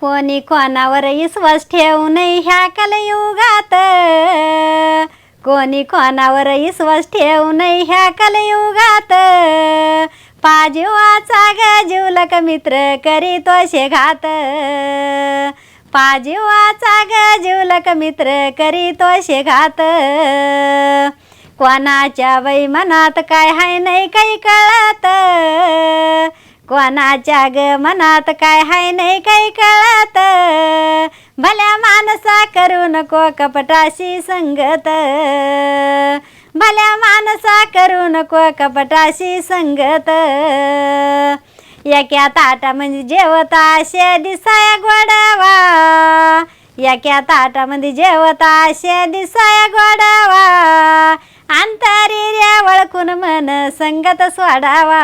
कोणी कोणावर विश्वास ठेवू नये ह्या कलयुगात. कोणी कोणावर विश्वास ठेवू नये ह्या कलयुगात. पाजीवाचा ग जीवलक मित्र करी तो शेघात. पाजीवाचा ग जीवलक मित्र करी तो शेघात. कोणाच्या वै मनात काय हाय नाही काही कळत. कोणाच्या ग मनात काय हाय नाही काही कळत? भल्या माणसा करू नको कपटाशी संगत. भल्या माणसा करू नको कपटाशी संगत. याक्या ताटा म्हणजे जेवता शे दिसाया गोडवा. एका ताटामध्ये म्हणजे जेवता शे दिसाया गोडवा. अंतरिर्या वळखून मन संगत सोडावा.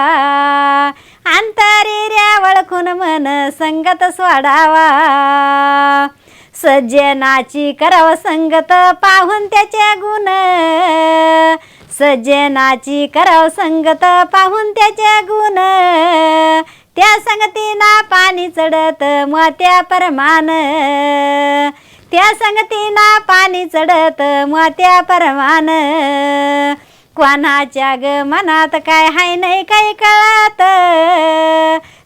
अंतरिर्या वळखून मन संगत सोडावा. सज्जनाची करव संगत पाहून त्याचे गुण. सज्जनाची करव संगत पाहून त्याचे गुण. त्या संगतीना पाणी चढत मोत्या परमान. त्या संगतीना पाणी चढत मोत्या परमान. कोणाच्या ग मनात काय हाय नाही काही कळत?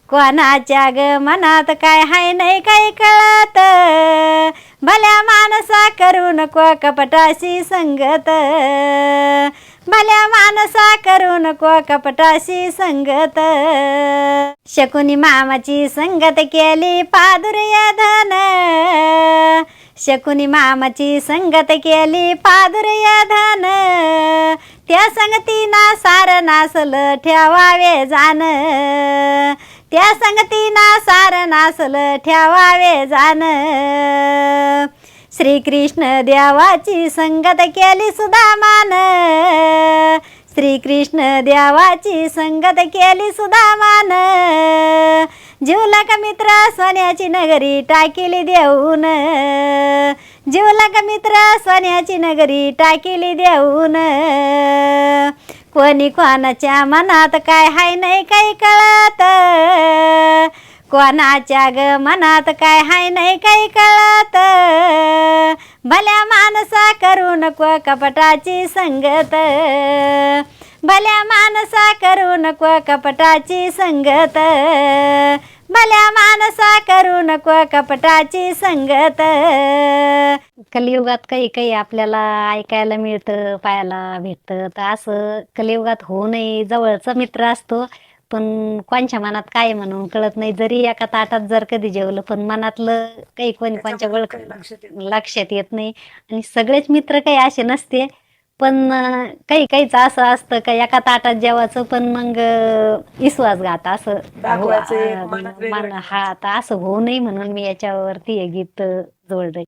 कोणाच्या ग मनात काय हाय नाही काही कळत? भल्या माणसा करू नको कपटाशी संगत? भल्या माणसा करू नको कपटाशी संगत? शकुनी मामाची संगत केली पादुर्या धन शकुनी मामाची संगत केली पादुर्या धन त्या संगतीना सार नासल ठेवावे जाण. त्या संगतीना सार नासल ठेवावे जाण. श्रीकृष्ण देवाची संगत केली सुदामान श्रीकृष्ण देवाची संगत केली सुदामान जीवलक मित्र सोन्याची नगरी टाकिली देऊन. जीवला का मित्र? सोन्याची नगरी टाकिली देऊन. कोणी कोणाच्या मनात काय हाय नाही काही कळत. कोणाच्या ग मनात काय हाय नाही काही कळत. भल्या माणसा करू नको कपटाची संगत. भल्या माणसा करू नको कपटाची संगत. भल्या माणसा करू नको कपटाची संगत. कलियुगात काही काही आपल्याला ऐकायला मिळतं पाहायला भेटतं. तर असं कलियुगात होऊ नये जवळचा मित्र असतो पण कोणच्या मनात काय म्हणून कळत नाही. जरी एका ताटात जर कधी जेवलं पण मनातलं काही कोणी कोणच्या ओळख लक्षात येत नाही. आणि सगळेच मित्र काही असे नसते पण काही काहीच असं असतं का एका ताटात जेवायचं पण मग अं, विश्वासघात असं. मन- हा तर असं होऊ नये म्हणून मी याच्यावरती हे गीत अं, जोडलंय.